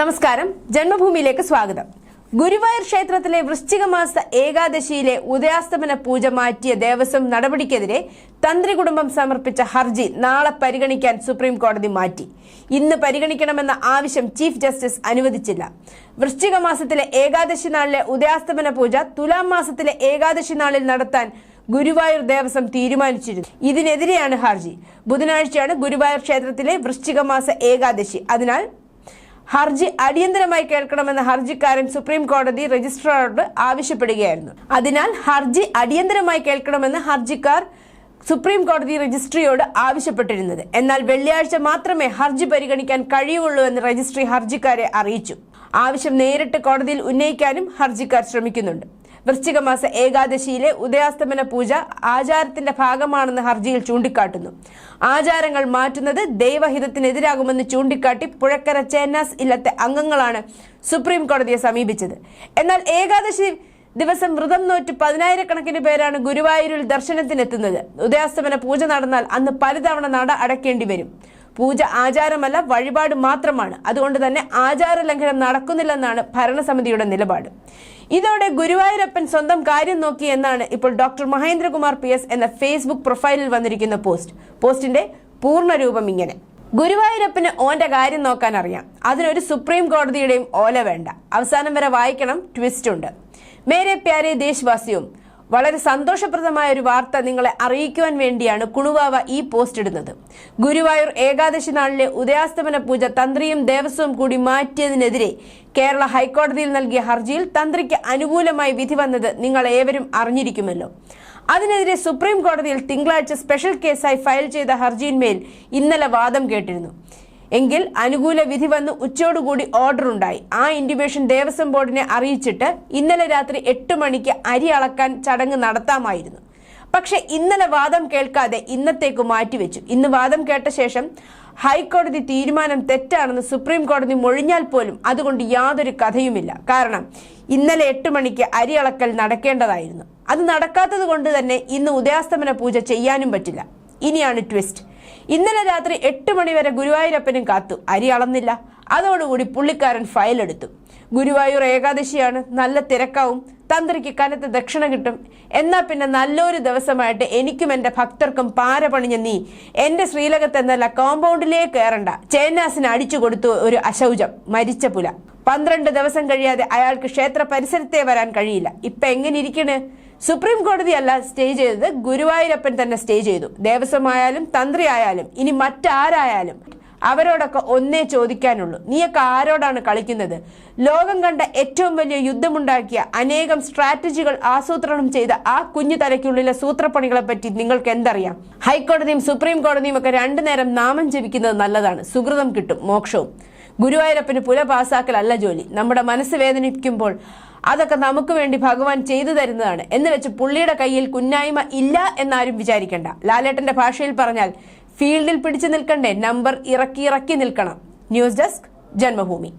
നമസ്കാരം. ജന്മഭൂമിയിലേക്ക് സ്വാഗതം. ഗുരുവായൂർ ക്ഷേത്രത്തിലെ വൃശ്ചികമാസ ഏകാദശിയിലെ ഉദയാസ്തമന പൂജ മാറ്റിയ ദേവസ്വം നടപടിക്കെതിരെ തന്ത്രി കുടുംബം സമർപ്പിച്ച ഹർജി നാളെ പരിഗണിക്കാൻ സുപ്രീം കോടതി മാറ്റി. ഇന്ന് പരിഗണിക്കണമെന്ന ആവശ്യം ചീഫ് ജസ്റ്റിസ് അനുവദിച്ചില്ല. വൃശ്ചികമാസത്തിലെ ഏകാദശി നാളിലെ ഉദയാസ്തമന പൂജ തുലാം മാസത്തിലെ ഏകാദശി നാളിൽ നടത്താൻ ഗുരുവായൂർ ദേവസ്വം തീരുമാനിച്ചിരുന്നു. ഇതിനെതിരെയാണ് ഹർജി. ബുധനാഴ്ചയാണ് ഗുരുവായൂർ ക്ഷേത്രത്തിലെ വൃശ്ചികമാസ ഏകാദശി. അതിനാൽ ഹർജി അടിയന്തരമായി കേൾക്കണമെന്ന് ഹർജിക്കാരൻ സുപ്രീം കോടതി രജിസ്ട്രാറോട് ആവശ്യപ്പെടുകയായിരുന്നു. അതിനാൽ ഹർജി അടിയന്തരമായി കേൾക്കണമെന്ന് ഹർജിക്കാർ സുപ്രീം കോടതി രജിസ്ട്രിയോട് ആവശ്യപ്പെട്ടിരുന്നത്. എന്നാൽ വെള്ളിയാഴ്ച മാത്രമേ ഹർജി പരിഗണിക്കാൻ കഴിയുള്ളൂ എന്ന് രജിസ്ട്രി ഹർജിക്കാരെ അറിയിച്ചു. ആവശ്യം നേരിട്ട് കോടതിയിൽ ഉന്നയിക്കാനും ഹർജിക്കാർ ശ്രമിക്കുന്നുണ്ട്. വൃശ്ചിക മാസ ഏകാദശിയിലെ ഉദയാസ്തമന പൂജ ആചാരത്തിന്റെ ഭാഗമാണെന്ന് ഹർജിയിൽ ചൂണ്ടിക്കാട്ടുന്നു. ആചാരങ്ങൾ മാറ്റുന്നത് ദൈവഹിതത്തിനെതിരാകുമെന്ന് ചൂണ്ടിക്കാട്ടി പുഴക്കര ചേന്നാസ് ഇല്ലത്തെ അംഗങ്ങളാണ് സുപ്രീം കോടതിയെ സമീപിച്ചത്. എന്നാൽ ഏകാദശി ദിവസം വ്രതം നോറ്റ് പതിനായിരക്കണക്കിന് പേരാണ് ഗുരുവായൂരിൽ ദർശനത്തിനെത്തുന്നത്. ഉദയാസ്തമന പൂജ നടന്നാൽ അന്ന് പലതവണ നട അടയ്ക്കേണ്ടി വരും. പൂജ ആചാരമല്ല വഴിപാട് മാത്രമാണ്. അതുകൊണ്ട് തന്നെ ആചാര ലംഘനം നടക്കുന്നില്ലെന്നാണ് ഭരണസമിതിയുടെ നിലപാട്. ഇതോടെ ഗുരുവായൂരപ്പൻ സ്വന്തം കാര്യം നോക്കി എന്നാണ് ഇപ്പോൾ ഡോക്ടർ മഹേന്ദ്രകുമാർ പി എസ് എന്ന ഫേസ്ബുക്ക് പ്രൊഫൈലിൽ വന്നിരിക്കുന്ന പോസ്റ്റ്. പോസ്റ്റിന്റെ പൂർണ രൂപം ഇങ്ങനെ. ഗുരുവായൂരപ്പന് ഓന്റെ കാര്യം നോക്കാൻ അറിയാം. അതിനൊരു സുപ്രീം കോടതിയുടെയും ഓല വേണ്ട. അവസാനം വരെ വായിക്കണം ട്വിസ്റ്റ് ഉണ്ട്. മേരെ പ്യാരെ ദേശവാസിയും വളരെ സന്തോഷപ്രദമായ ഒരു വാർത്ത നിങ്ങളെ അറിയിക്കുവാൻ വേണ്ടിയാണ് കുണുവാവ ഈ പോസ്റ്റ് ഇടുന്നത്. ഗുരുവായൂർ ഏകാദശി നാളിലെ ഉദയാസ്തമന പൂജ തന്ത്രിയും ദേവസ്വവും കൂടി മാറ്റിയതിനെതിരെ കേരള ഹൈക്കോടതിയിൽ നൽകിയ ഹർജിയിൽ തന്ത്രിക്ക് അനുകൂലമായി വിധി വന്നത് നിങ്ങൾ ഏവരും അറിഞ്ഞിരിക്കുമല്ലോ. അതിനെതിരെ സുപ്രീം കോടതിയിൽ തിങ്കളാഴ്ച സ്പെഷ്യൽ കേസായി ഫയൽ ചെയ്ത ഹർജിയിന്മേൽ ഇന്നലെ വാദം കേട്ടിരുന്നു. എങ്കിൽ അനുകൂല വിധി വന്ന് ഉച്ചയോടുകൂടി ഓർഡർ ഉണ്ടായി. ആ ഇൻഡിവേഷൻ ദേവസ്വം ബോർഡിനെ അറിയിച്ചിട്ട് ഇന്നലെ രാത്രി എട്ട് മണിക്ക് അരി അളക്കാൻ ചടങ്ങ് നടത്താമായിരുന്നു. പക്ഷെ ഇന്നലെ വാദം കേൾക്കാതെ ഇന്നത്തേക്ക് മാറ്റിവെച്ചു. ഇന്ന് വാദം കേട്ട ശേഷം ഹൈക്കോടതി തീരുമാനം തെറ്റാണെന്ന് സുപ്രീം കോടതി മൊഴിഞ്ഞാൽ പോലും അതുകൊണ്ട് യാതൊരു കഥയുമില്ല. കാരണം ഇന്നലെ എട്ട് മണിക്ക് അരി അളക്കൽ നടക്കേണ്ടതായിരുന്നു. അത് നടക്കാത്തത് കൊണ്ട് തന്നെ ഇന്ന് ഉദയാസ്തമന പൂജ ചെയ്യാനും പറ്റില്ല. ഇനിയാണ് ട്വിസ്റ്റ് ഇന്നലെ രാത്രി എട്ട് മണിവരെ ഗുരുവായൂരപ്പനും കാത്തു. അരി അളന്നില്ല. അതോടുകൂടി പുള്ളിക്കാരൻ ഫയലെടുത്തു ഗുരുവായൂർ ഏകാദശിയാണ്. നല്ല തിരക്കാവും. തന്ത്രിക്ക് കനത്ത ദക്ഷിണ കിട്ടും. എന്നാൽ പിന്നെ നല്ലൊരു ദിവസമായിട്ട് എനിക്കും എന്റെ ഭക്തർക്കും പാര പണിഞ്ഞ നീ. എന്റെ ശ്രീലകത്ത് എന്നല്ല കയറണ്ട. ചേന്നാസിന് അടിച്ചു കൊടുത്തു ഒരു അശൗചം. മരിച്ച പുല. പന്ത്രണ്ട് ദിവസം കഴിയാതെ അയാൾക്ക് ക്ഷേത്ര പരിസരത്തെ വരാൻ കഴിയില്ല. ഇപ്പൊ എങ്ങനെ ഇരിക്കണ്? സുപ്രീം കോടതിയല്ല സ്റ്റേ ചെയ്തത്. ഗുരുവായൂരപ്പൻ തന്നെ സ്റ്റേ ചെയ്തു. ദേവസ്വമായാലും തന്ത്രി ആയാലും ഇനി മറ്റാരായാലും അവരോടൊക്കെ ഒന്നേ ചോദിക്കാനുള്ളൂ. നീയൊക്കെ ആരോടാണ് കളിക്കുന്നത്? ലോകം കണ്ട ഏറ്റവും വലിയ യുദ്ധമുണ്ടാക്കിയ അനേകം സ്ട്രാറ്റജികൾ ആസൂത്രണം ചെയ്ത ആ കുഞ്ഞു തലയ്ക്കുള്ളിലെ സൂത്രപ്പണികളെ പറ്റി നിങ്ങൾക്ക് എന്തറിയാം ഹൈക്കോടതിയും സുപ്രീം കോടതിയും ഒക്കെ രണ്ടു നേരം നാമം ജപിക്കുന്നത് നല്ലതാണ്. സുഹൃതം കിട്ടും മോക്ഷവും. ഗുരുവായൂരപ്പന് പുല പാസാക്കലല്ല ജോലി. നമ്മുടെ മനസ്സ് വേദനിപ്പിക്കുമ്പോൾ അതൊക്കെ നമുക്ക് വേണ്ടി ഭഗവാൻ ചെയ്തു തരുന്നതാണ്. എന്ന് വെച്ച് പുള്ളിയുടെ കയ്യിൽ കുന്നായ്മ ഇല്ല എന്നാരും വിചാരിക്കേണ്ട. ലാലേട്ടന്റെ ഭാഷയിൽ പറഞ്ഞാൽ ഫീൽഡിൽ പിടിച്ചു നിൽക്കണ്ടേ നമ്പർ ഇറക്കി ഇറക്കി നിൽക്കണം. News desk Janmabhumi.